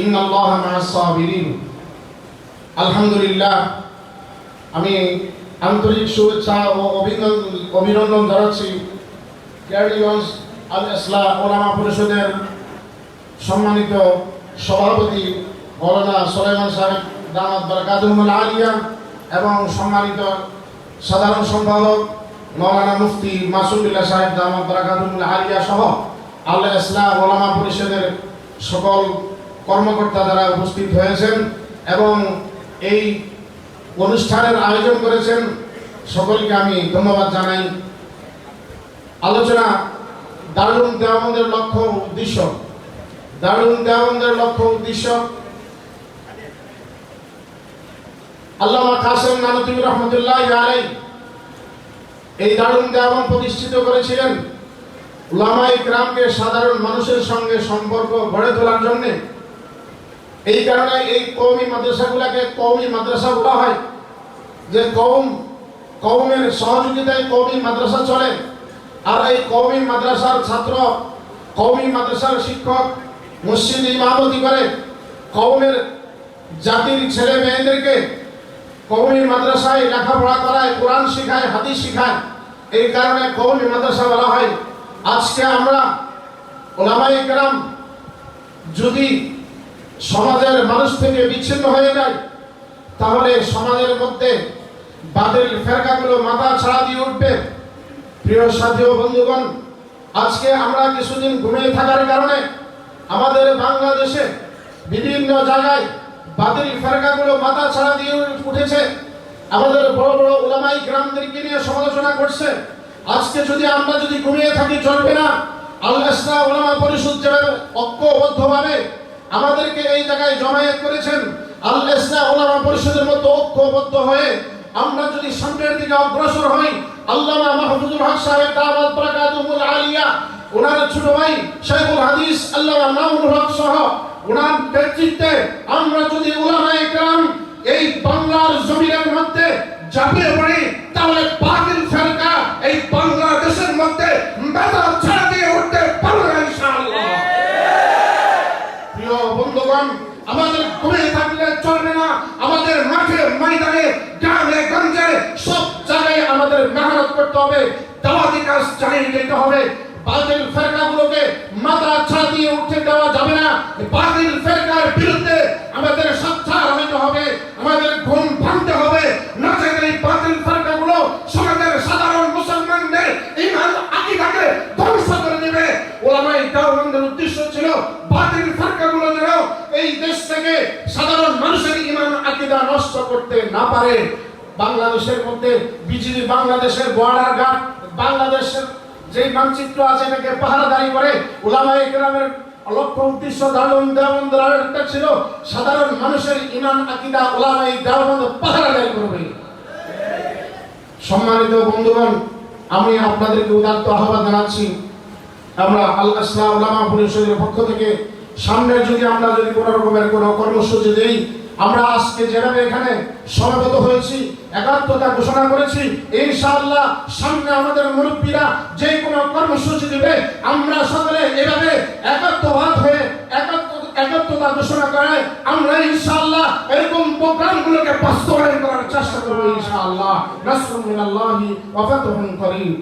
In আল্লাহ আলহামদুলিল্লাহ, আমি আন্তরিক শুভেচ্ছা ও অভিনন্দন অভিনন্দন জানাচ্ছি ক্যারিগঞ্জ আল ইসলাম ওলামা পরিষদের সম্মানিত সভাপতি মৌলানা সোলাইমান সাহেব, দামাত বারকাতুল আলিয়া এবং সম্মানিত সাধারণ সম্পাদক মৌলানা মুফতি মাসুদুল্লাহ সাহেব, দামাত বারকাতুল আলিয়া সহ আল্লাহ ইসলাম ওলামা পরিষদের সকল কর্মকর্তা যারা উপস্থিত হয়েছেন এবং এই অনুষ্ঠানের আয়োজন করেছেন। সকলকে আমি ধন্যবাদ জানাই। আলোচনা দারুণ দেওয়ানদের লক্ষ্য উদ্দেশ্য। দারুণ দেওয়ানদের লক্ষ্য উদ্দেশ্য। আল্লামা কাসেম নানতুবি রহমতুল্লাহ আলাই এই দারুণ দেওয়ান প্রতিষ্ঠিত করেছিলেন। উলামাই গ্রামকে সাধারণ মানুষের সঙ্গে সম্পর্ক গড়ে তোলার জন্য এই কারণে এই কৌমি মাদ্রাসাগুলোকে কৌমি মাদ্রাসা বলা হয়। যে কৌম কৌমের সহযোগিতায় কৌমি মাদ্রাসা চলে। আর এই কৌমি মাদ্রাসার ছাত্র কৌমি মাদ্রাসার শিক্ষক মসজিদ ইমামতি করে। কৌমের জাতির ছেলে মেয়েদেরকে কৌমি মাদ্রাসায় লেখাপড়া করায়, কোরআন শেখায়, হাদিস শেখায়। এই কারণে কৌমি মাদ্রাসা বলা হয়। আজকে আমরা ওলামাই গ্রাম যদি সমাজের মানুষ থেকে বিচ্ছিন্ন হয়ে যায়। তাহলে সমাজের মধ্যে বাতিল ফেরকাগুলো মাথা ছাড়া দিয়ে উঠবে। প্রিয় সাথী ও বন্ধুগণ, আজকে আমরা কিছুদিন ঘুমিয়ে থাকার কারণে আমাদের বাংলাদেশে বিভিন্ন জায়গায় বাতিল ফেরকাগুলো মাথা ছাড়া দিয়ে উঠেছে। আমাদের বড় বড় ওলামাই গ্রামদেরকে নিয়ে সমালোচনা করছে। আজকে যদি আমরা যদি ঘুমিয়ে থাকি চলবে না আল্লাহ ওলামা পরিষদ যেভাবে ঐক্যবদ্ধভাবে আমাদেরকে এই জায়গায় জমায়েত করেছেন। ওলামা পরিষদের মতো ঐক্যবদ্ধ হয়ে আমরা যদি সামনের দিকে অগ্রসর হই, আল্লামা মাহফুজুল হক সাহেব আলিয়া ওনার ছোট ভাই শাইখুল হাদিস, আল্লামা মামুনুল হক সহ ওনার নেতৃত্বে আমরা যদি উলামায়ে কেরাম এই বাংলার জমিনের মধ্যে ঝাঁপিয়ে পড়ি, তাহলে এই বাংলাদেশের মধ্যে মেধা ছেড়ে দিয়ে উঠতে পারবে না ইনশাআল্লাহ প্রিয় বন্ধুগণ আমাদের ঘুরে থাকলে চলবে না আমাদের মাঠে ময়দানে গ্রামে গঞ্জে সব জায়গায় আমাদের মেহনত করতে হবে দাওয়াতি কাজ চালিয়ে যেতে হবে, বাতিল ফেরকাগুলোকে মাথা ছাড়া দিয়ে উঠতে দেওয়া যাবে না। বাতিল ফেরকার বিরুদ্ধে আমাদের সচ্ছার হইতে হবে, আমাদের ঘুম ভাঙতে হবে। না চাইলে বাতিল ফেরকাগুলো সমাজের সাধারণ মুসলমানদের ইমান আকিদাকে ধ্বংস করে দেবে। ওলামাই দাওয়ানদের উদ্দেশ্য ছিল, বাতিল ফেরকাগুলো যেন এই দেশ থেকে সাধারণ মানুষের ইমান আকিদা নষ্ট করতে না পারে। বাংলাদেশের মধ্যে বিজিবি বাংলাদেশের বর্ডার গার্ড, বাংলাদেশের যে মানচিত্র আছে এটাকে পাহারাদারি করে ওলামায়ে কেরামের লক্ষ্য উদ্দেশ্য দারুণ দেওবন্দ একটা ছিল, সাধারণ মানুষের ইমান, আকিদা ওলামায়ে দেওবন্দ পাহারাদারি করবে। সম্মানিত বন্ধুগণ, আমি আপনাদেরকে উদাত্ত আহ্বান জানাচ্ছি। আমরা আল আসলাম ওলামা পরিষদের পক্ষ থেকে সামনে যদি আমরা যদি কোনো রকমের কোনো কর্মসূচি দেই আমরা আজকে যেভাবে এখানে সমবেত হয়েছি, একাত্মতা ঘোষণা করেছি, ইনশাআল্লাহ সামনে আমাদের মুরব্বীরা যে কোনো কর্মসূচি দেবে, আমরা সকলে এভাবে একাত্মবাদ হয়ে একাত্ম, একাত্মতা ঘোষণা করে আমরা ইনশাআল্লাহ এরকম প্রোগ্রামগুলোকে বাস্তবায়ন করার চেষ্টা করব ইনশাআল্লাহ। নাসরুল মিনাল্লাহি ওয়া ফাতহুন করিম।